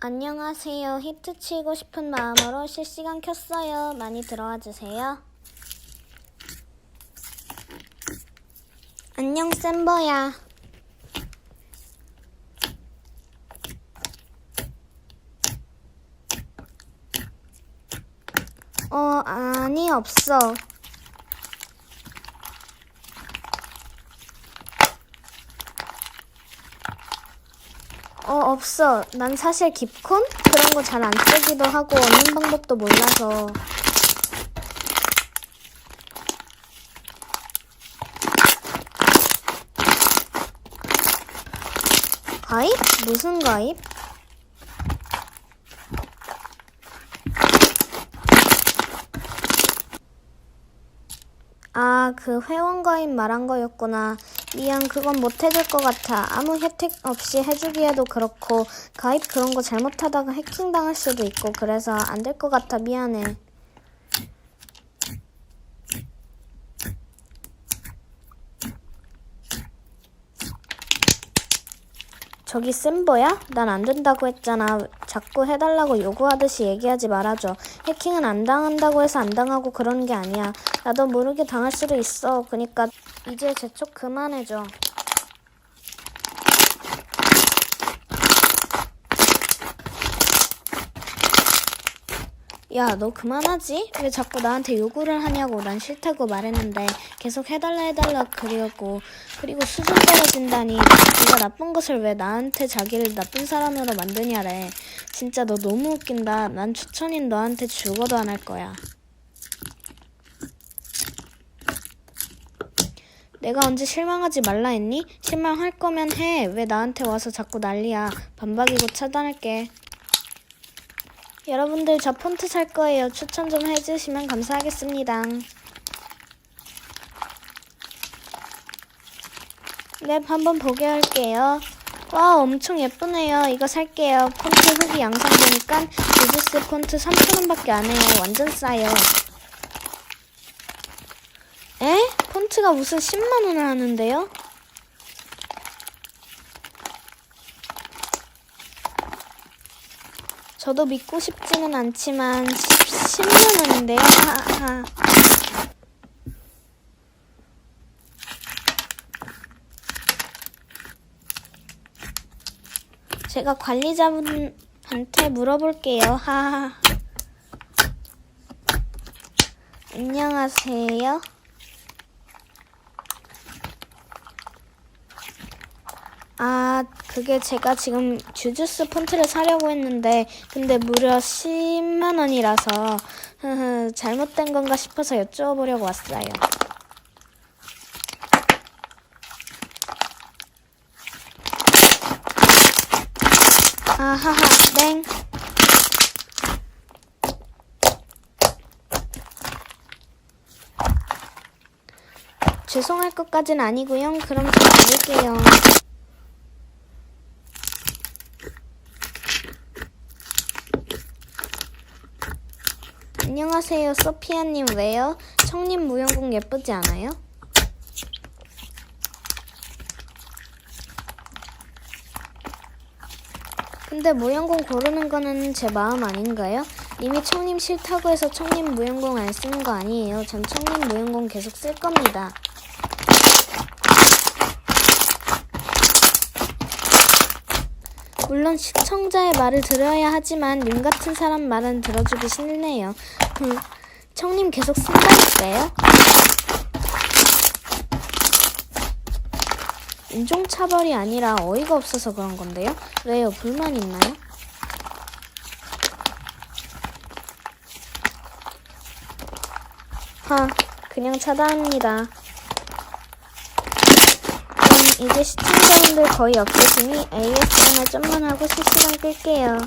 안녕하세요. 히트 치고 싶은 마음으로 실시간 켰어요. 많이 들어와 주세요. 안녕, 쌤버야. 어, 아니, 없어. 어, 없어. 난 사실 깁콘? 그런 거 잘 안 쓰기도 하고 얻는 방법도 몰라서. 가입? 무슨 가입? 아, 그 회원 가입 말한 거였구나. 미안, 그건 못 해줄 것 같아. 아무 혜택 없이 해주기에도 그렇고, 가입 그런 거 잘못하다가 해킹 당할 수도 있고, 그래서 안 될 것 같아. 미안해. 저기 쌤버야? 난 안 된다고 했잖아. 자꾸 해달라고 요구하듯이 얘기하지 말아줘. 해킹은 안 당한다고 해서 안 당하고 그러는 게 아니야. 나도 모르게 당할 수도 있어. 그니까 이제 재촉 그만해줘. 야, 너 그만하지? 왜 자꾸 나한테 요구를 하냐고. 난 싫다고 말했는데 계속 해달라 해달라 그러고 그리고 수준 떨어진다니 네가 나쁜 것을 왜 나한테 자기를 나쁜 사람으로 만드냐래. 진짜 너 너무 웃긴다. 난 추천인 너한테 죽어도 안 할 거야. 내가 언제 실망하지 말라 했니? 실망할 거면 해. 왜 나한테 와서 자꾸 난리야. 반박이고 차단할게. 여러분들 저 폰트 살 거예요. 추천 좀 해주시면 감사하겠습니다. 네, 한번 보게 할게요. 와, 엄청 예쁘네요. 이거 살게요. 폰트 후기 영상 보니까 유즈스 폰트 3,000원밖에 안 해요. 완전 싸요. 에? 폰트가 무슨 10만 원을 하는데요? 저도 믿고 싶지는 않지만 10, 만 원인데요. 하하. 제가 관리자분한테 물어볼게요. 하하. 안녕하세요. 아, 그게 제가 지금 주주스 폰트를 사려고 했는데, 근데 무려 10만 원이라서, 잘못된 건가 싶어서 여쭤보려고 왔어요. 아하하, 땡. 죄송할 것까진 아니고요. 그럼 좀 가볼게요. 안녕하세요, 소피아님 왜요? 청님 무용공 예쁘지 않아요? 근데 무용공 고르는 거는 제 마음 아닌가요? 이미 청님 싫다고 해서 청님 무용공 안 쓰는 거 아니에요. 전 청님 무용공 계속 쓸 겁니다. 물론 시청자의 말을 들어야 하지만 님 같은 사람 말은 들어주기 싫네요. 음, 청님 계속 쓴다니까요? 인종차별이 아니라 어이가 없어서 그런 건데요? 왜요? 불만 있나요? 하, 그냥 차단합니다. 이제 시청자분들 거의 없으시니 ASMR 좀만 하고 실시간 끌게요.